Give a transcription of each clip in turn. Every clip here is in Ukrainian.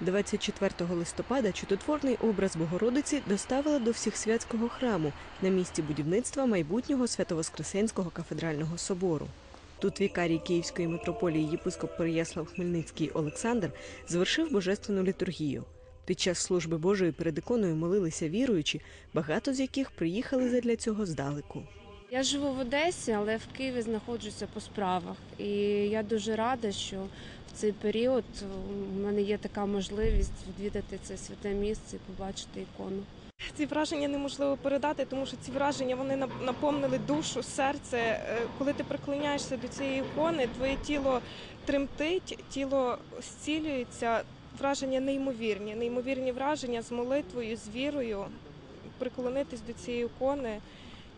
24 листопада чудотворний образ Богородиці доставили до Всехсвятського храму на місці будівництва майбутнього Свято-Воскресенського кафедрального собору. Тут вікарій Київської митрополії єпископ Переяслав Хмельницький Олександр завершив божественну літургію. Під час служби Божої перед іконою молилися віруючі, багато з яких приїхали задля цього здалеку. Я живу в Одесі, але в Києві знаходжуся по справах. І я дуже рада, що в цей період у мене є така можливість відвідати це святе місце і побачити ікону. Ці враження неможливо передати, тому що ці враження вони наповнили душу, серце. Е, Коли ти приклоняєшся до цієї ікони, твоє тіло тремтить, тіло зцілюється. Враження неймовірні, неймовірні враження з молитвою, з вірою. Приклонитись до цієї ікони.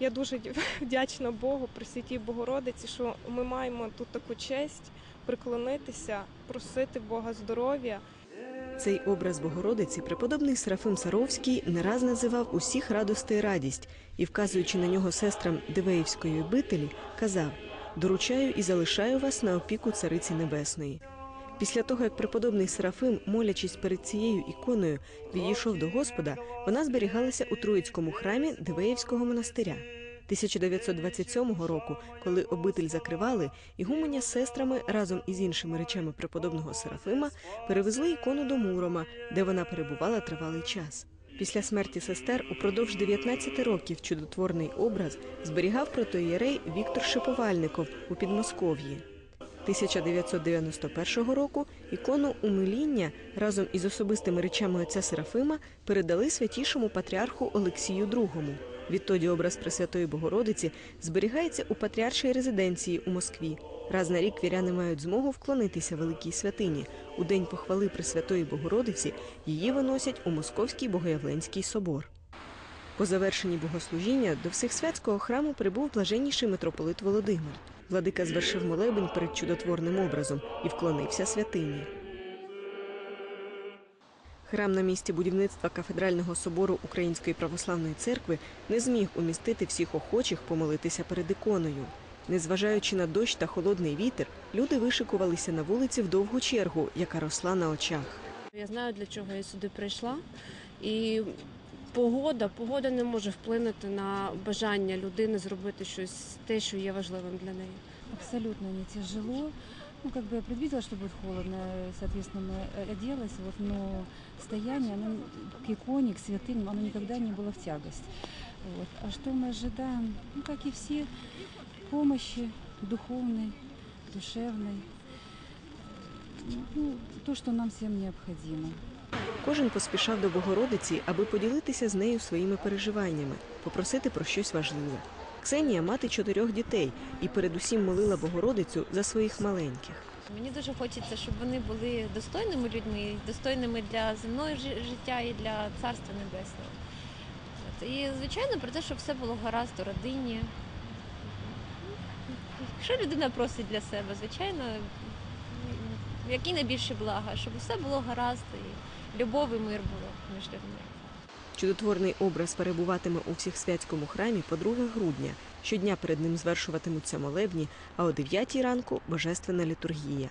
Я дуже вдячна Богу, Пресвятій Богородиці, що ми маємо тут таку честь приклонитися, просити Бога здоров'я. Цей образ Богородиці преподобний Серафим Саровський не раз називав усіх радости і радість і, вказуючи на нього сестрам Дивеївської обителі, казав: доручаю і залишаю вас на опіку Цариці Небесної. Після того, як преподобний Серафим, молячись перед цією іконою, відійшов до Господа, вона зберігалася у Троїцькому храмі Дивеївського монастиря. 1927 року, коли обитель закривали, ігуменя з сестрами разом із іншими речами преподобного Серафима перевезли ікону до Мурома, де вона перебувала тривалий час. Після смерті сестер упродовж 19 років чудотворний образ зберігав протоієрей Віктор Шиповальников у Підмосков'ї. 1991 року ікону умиління разом із особистими речами отця Серафима передали святішому патріарху Олексію II. Відтоді образ Пресвятої Богородиці зберігається у патріаршій резиденції у Москві. Раз на рік віряни мають змогу вклонитися великій святині. У день похвали Пресвятої Богородиці її виносять у Московський Богоявленський собор. По завершенні богослужіння до Всехсвятського храму прибув блаженніший митрополит Володимир. Владика звершив молебень перед чудотворним образом і вклонився святині. Храм на місці будівництва кафедрального собору Української православної церкви не зміг умістити всіх охочих помолитися перед іконою. Незважаючи на дощ та холодний вітер, люди вишикувалися на вулиці в довгу чергу, яка росла на очах. Я знаю, для чого я сюди прийшла. І погода, погода не може вплинути на бажання людини зробити щось те, що є важливим для неї. абсолютно не тяжело. Ну, как бы я предвидела, что будет холодно, соответственно, мы э, оделась, вот, но стояние оно к иконе, к святым, оно никогда не было в тягость. Вот. А что мы ожидаем? Ну, как и все, помощи духовной, душевной, ну, то, что нам всем необходимо. Кожен поспішав до Богородиці, аби поділитися з нею своїми переживаннями, попросити про щось важливе. Ксенія мати чотирьох дітей і передусім молила Богородицю за своїх маленьких. Мені дуже хочеться, щоб вони були достойними людьми, достойними для земного життя і для царства небесного. І звичайно про те, щоб все було гаразд у родині. Якщо людина просить для себе, звичайно, які найбільше блага, щоб все було гаразд і любов і мир було між людьми. Чудотворний образ перебуватиме у Всехсвятському храмі по 2 грудня. Щодня перед ним звершуватимуться молебні, а о 9 ранку божественна літургія.